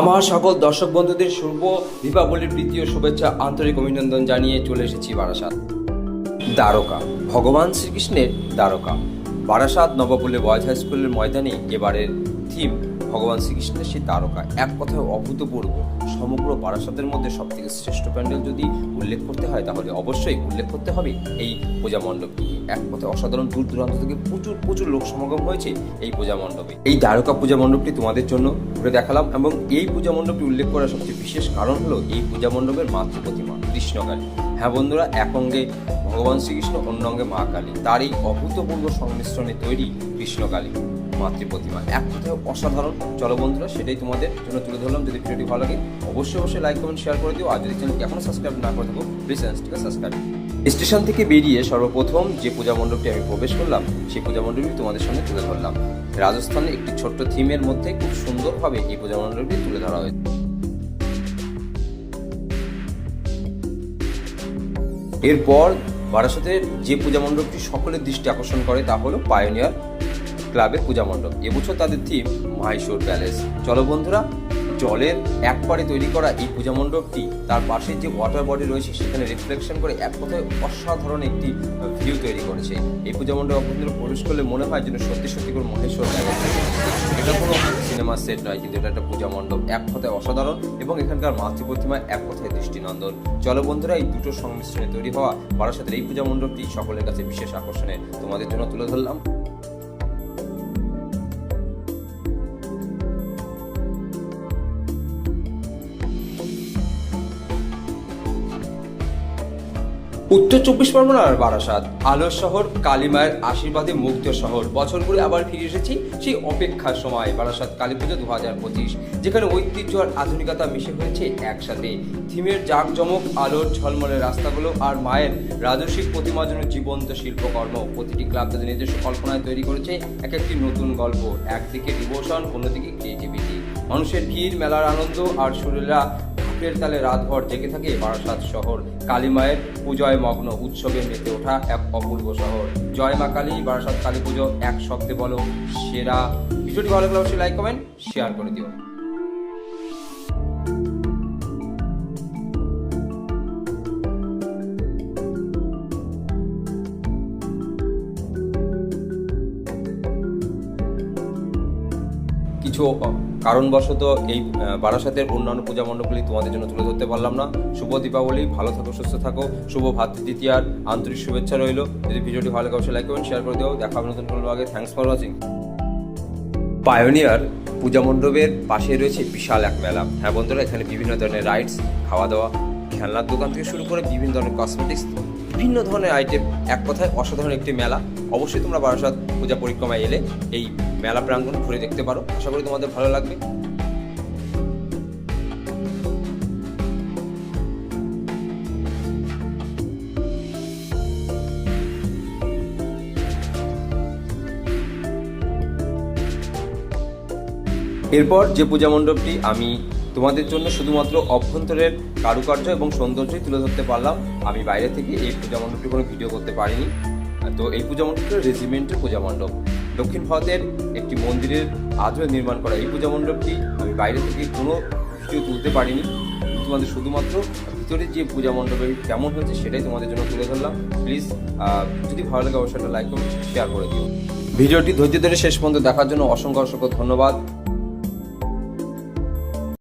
আমার সকল দর্শক বন্ধুদের শুভ দীপাবলির তৃতীয় শুভেচ্ছা, আন্তরিক অভিনন্দন জানিয়ে চলে এসেছি বারাসাত। দ্বারকা, ভগবান শ্রীকৃষ্ণের দ্বারকা। বারাসাত নবপুলে বয়েজ হাই স্কুলের ময়দানে এবারের থিম ভগবান শ্রীকৃষ্ণের সেই তারকা। এক কথায় অভূতপূর্ব। সমগ্র বারাসাতের মধ্যে সব থেকে শ্রেষ্ঠ প্যান্ডেল যদি উল্লেখ করতে হয়, তাহলে অবশ্যই উল্লেখ করতে হবে এই পূজা মণ্ডপটি। এক কথায় অসাধারণ দূর দূরান্ত থেকে প্রচুর প্রচুর লোক সমাগম হয়েছে এই পূজা মণ্ডপে। এই দ্বারকা পূজা মণ্ডপটি তোমাদের জন্য ঘুরে দেখালাম এবং এই পূজা মণ্ডপটি উল্লেখ করার সবচেয়ে বিশেষ কারণ হলো এই পূজা মণ্ডপের মাতৃ প্রতিমা, কৃষ্ণকালী। হ্যাঁ বন্ধুরা, এক অঙ্গে ভগবান শ্রীকৃষ্ণ, অন্য অঙ্গে মা কালী। তার এই অভূতপূর্ব সংমিশ্রণে তৈরি কৃষ্ণকালী। মাতৃ প্রতিমা এক কথায় অসাধারণ। চলো বন্ধুরা, সেটাই তোমাদের জন্য তুলে ধরলাম। যদি ভিডিওটি ভালো লাগে, অবশ্যই অবশ্যই লাইক কমেন্ট শেয়ার করে দিও। আর যদি চ্যানেলটি এখনও সাবস্ক্রাইব না করে থাকো প্লিজ চ্যানেলটিকে সাবস্ক্রাইব স্টেশন থেকে বেরিয়ে সর্বপ্রথম যে পূজা মণ্ডপটি আমি প্রবেশ করলাম, সেই পূজা মণ্ডপটি তোমাদের সামনে তুলে ধরলাম। রাজস্থানে একটি ছোট্ট থিমের মধ্যে খুব সুন্দরভাবে এই পূজা মণ্ডপটি তুলে ধরা হয়েছে। এরপর বারাসতের যে পূজা মণ্ডপটি সকলের দৃষ্টি আকর্ষণ করে, তা হলো পায়োনিয়ার ক্লাবের পূজা মণ্ডপ। এবছর তাদের থিম মাহেশ্বর প্যালেস চলো বন্ধুরা, জলের একবারে তৈরি করা এই পূজা মণ্ডপটি, তার পাশে যে ওয়াটার বডি রয়েছে, সেখানে রিফ্লেকশন করে এক কথায় অসাধারণ একটি ভিউ তৈরি করেছে। এই পূজা মণ্ডপ আপনাদের প্রবেশ করলে মনে হয় যেন সত্যি সত্যি করে মহেশ্বর প্যালেস এটা কোনো সিনেমার সেট নয়, কিন্তু এটা একটা পূজা মণ্ডপ। এক কথায় অসাধারণ এবং এখানকার মাতৃ প্রতিমা এক কথায় দৃষ্টিনন্দন। চলো বন্ধুরা, এই দুটো সংমিশ্রণে তৈরি হওয়া বারাসাতের এই পূজা মণ্ডপটি সকলের কাছে বিশেষ আকর্ষণে তোমাদের জন্য তুলে ধরলাম। উত্তর চব্বিশ পরগনার বারাসাত। আলোর শহর, কালীমায়ের আশীর্বাদে মুক্ত শহর। বছর ঘুরে আবার ফিরে এসেছি সেই অপেক্ষার সময়, বারাসাত কালী পুজো দু হাজার পঁচিশ, যেখানে ঐতিহ্য আর আধুনিকতা মিশে হয়েছে একসাথে। থিমের জাঁকজমক, আলোর ঝলমলে রাস্তাগুলো আর মায়ের রাজস্বিক প্রতিমার জন্য জীবন্ত শিল্পকর্ম। প্রতিটি ক্লাব তাদের নিজস্ব কল্পনায় তৈরি করেছে এক একটি নতুন গল্প। একদিকে ডিভোশন, অন্যদিকে ক্রিয়েটিভিটি। মানুষের ভিড়, মেলার আনন্দ আর শরীররা ঢাকের তালে রাতভর জেগে থাকে বারাসাত শহর। কালী মায়ের পূজয় মগ্ন উৎসবে মেতে ওঠা এক অপূর্ব শহর। জয় মা কালী, বারাসাত কালী পুজো এক শব্দে বলো, সেরা। ভিডিওটি ভালো লাগলে অবশ্যই লাইক কমেন্ট শেয়ার করে দিও। কিছু কারণবশত এই বারাসাতের অন্যান্য পূজা মণ্ডপগুলি তোমাদের জন্য তুলে ধরতে পারলাম না। শুভ দীপাবলি, ভালো থাকো, সুস্থ থাকো, শুভ ভাতৃদ্বিতীয়ার আন্তরিক শুভেচ্ছা রইল। যদি ভিডিওটি ভালো লাগে, অবশ্যই লাইক করবেন শেয়ার করে দিও। দেখা হবে নতুন কোনো আগে thanks for watching Pioneer puja মণ্ডপের পাশে রয়েছে বিশাল এক মেলা। হ্যাঁ বন্ধুরা, এখানে বিভিন্ন ধরনের রাইডস খাওয়া দাওয়া খেলনার দোকান থেকে শুরু করে বিভিন্ন ধরনের কসমেটিক্স বিভিন্ন ধরনের আইটেম এক কথায় অসাধারণ একটি মেলা। অবশ্যই তোমরা বারাসাত পূজা পরিক্রমায় এলে এই মেলা প্রাঙ্গণ ঘুরে দেখতে পারো। আশা করি তোমাদের ভালো লাগবে। এরপর যে পূজা মণ্ডপটি আমি তোমাদের জন্য শুধুমাত্র অভ্যন্তরের কারুকার্য এবং সৌন্দর্যই তুলে ধরতে পারলাম। আমি বাইরে থেকে এই পূজা মণ্ডপটি কোনো ভিডিও করতে পারিনি। তো এই পূজা মণ্ডপটি রেজিমেন্টের পূজা মণ্ডপ। দক্ষিণ ভারতের একটি মন্দিরের আদলে নির্মাণ করা এই পূজা মণ্ডপটি আমি বাইরে থেকে কোনো ভিডিও তুলতে পারিনি। তোমাদের শুধুমাত্র ভিতরে যে পূজা মণ্ডপে কেমন হয়েছে সেটাই তোমাদের জন্য তুলে ধরলাম। প্লিজ যদি ভালো লাগে অবশ্যই লাইক করুন শেয়ার করে দিও। ভিডিওটি ধৈর্য ধরে শেষ পর্যন্ত দেখার জন্য অসংখ্য অসংখ্য ধন্যবাদ।